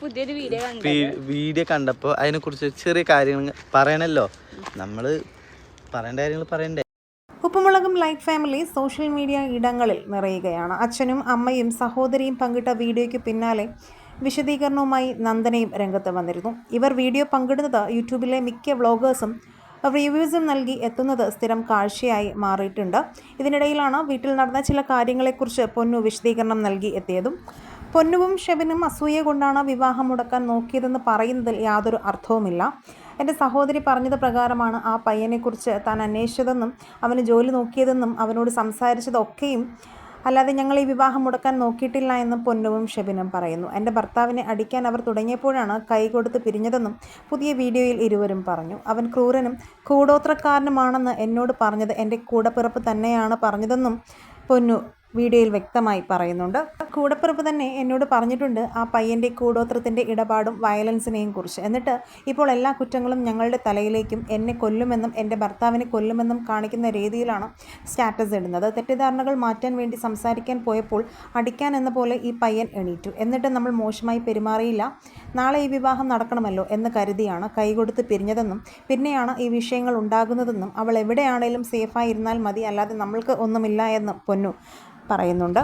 പുതിയൊരു വീഡിയോ കണ്ടപ്പോ വീഡിയോ കണ്ടപ്പോൾ അതിനെക്കുറിച്ച് ചെറിയ കാര്യങ്ങൾ പറയണല്ലോ. നമ്മൾ പറയേണ്ട കാര്യങ്ങൾ പറയണ്ടേ? Uppum Mulakum life family social media ഇടങ്ങളിൽ നിറയുകയാണ്. അച്ഛനും അമ്മയും സഹോദരിയും പങ്കിട്ട വീഡിയോയ്ക്ക് പിന്നാലെ വിശദീകരണവുമായി നന്ദനയും രംഗത്ത് വന്നിരുന്നു. ഇവർ വീഡിയോ പങ്കിടുന്നത് യൂട്യൂബിലെ മിക്ക വ്ളോഗേഴ്സും റിവ്യൂസും നൽകി എത്തുന്നത് സ്ഥിരം കാഴ്ചയായി മാറിയിട്ടുണ്ട്. ഇതിനിടയിലാണ് വീട്ടിൽ നടന്ന ചില കാര്യങ്ങളെക്കുറിച്ച് പൊന്നു വിശദീകരണം നൽകി എത്തിയതും. പൊന്നുവും ഷെബിനും അസൂയ കൊണ്ടാണ് വിവാഹം മുടക്കാൻ നോക്കിയതെന്ന് പറയുന്നതിൽ യാതൊരു അർത്ഥവുമില്ല. എന്റെ സഹോദരി പറഞ്ഞത് പ്രകാരമാണ് ആ പയ്യനെക്കുറിച്ച് താൻ അന്വേഷിച്ചതെന്നും അവന് ജോലി നോക്കിയതെന്നും അവനോട് സംസാരിച്ചതൊക്കെയും. അല്ലാതെ ഞങ്ങൾ ഈ വിവാഹം മുടക്കാൻ നോക്കിയിട്ടില്ല എന്ന് പൊന്നുവും ഷെബിനും പറയുന്നു. എന്റെ ഭർത്താവിനെ അടിക്കാൻ അവർ തുടങ്ങിയപ്പോഴാണ് കൈ കൊടുത്ത് പിരിഞ്ഞതെന്നും പുതിയ വീഡിയോയിൽ ഇരുവരും പറഞ്ഞു. അവൻ ക്രൂരനും കൂടോത്രക്കാരനുമാണെന്ന് എന്നോട് പറഞ്ഞത് എന്റെ കൂടപ്പിറപ്പ് തന്നെയാണ് പറഞ്ഞതെന്നും പൊന്നു വീഡിയോയിൽ വ്യക്തമായി പറയുന്നുണ്ട്. കൂടപ്പിറപ്പ് തന്നെ എന്നോട് പറഞ്ഞിട്ടുണ്ട് ആ പയ്യന്റെ കൂടോത്രത്തിന്റെ ഇടപാടും വയലൻസിനെയും കുറിച്ച്. എന്നിട്ട് ഇപ്പോൾ എല്ലാ കുറ്റങ്ങളും ഞങ്ങളുടെ തലയിലേക്കും എന്നെ കൊല്ലുമെന്നും എന്റെ ഭർത്താവിനെ കൊല്ലുമെന്നും കാണിക്കുന്ന രീതിയിലാണ് സ്റ്റാറ്റസ് ഇടുന്നത്. തെറ്റിദ്ധാരണകൾ മാറ്റാൻ വേണ്ടി സംസാരിക്കാൻ പോയപ്പോൾ അടിക്കാൻ എന്ന പോലെ ഈ പയ്യൻ എണീറ്റു. എന്നിട്ട് നമ്മൾ മോശമായി പെരുമാറിയില്ല. നാളെ ഈ വിവാഹം നടക്കണമല്ലോ എന്ന് കരുതിയാണ് കൈകൊടുത്ത് പിരിഞ്ഞതെന്നും പിന്നെയാണ് ഈ വിഷയങ്ങൾ ഉണ്ടാകുന്നതെന്നും അവൾ എവിടെയാണേലും സേഫായി ഇരുന്നാൽ മതി അല്ലാതെ നമ്മൾക്ക് ഒന്നുമില്ല എന്ന് പൊന്നു. പറയുന്നുണ്ട്.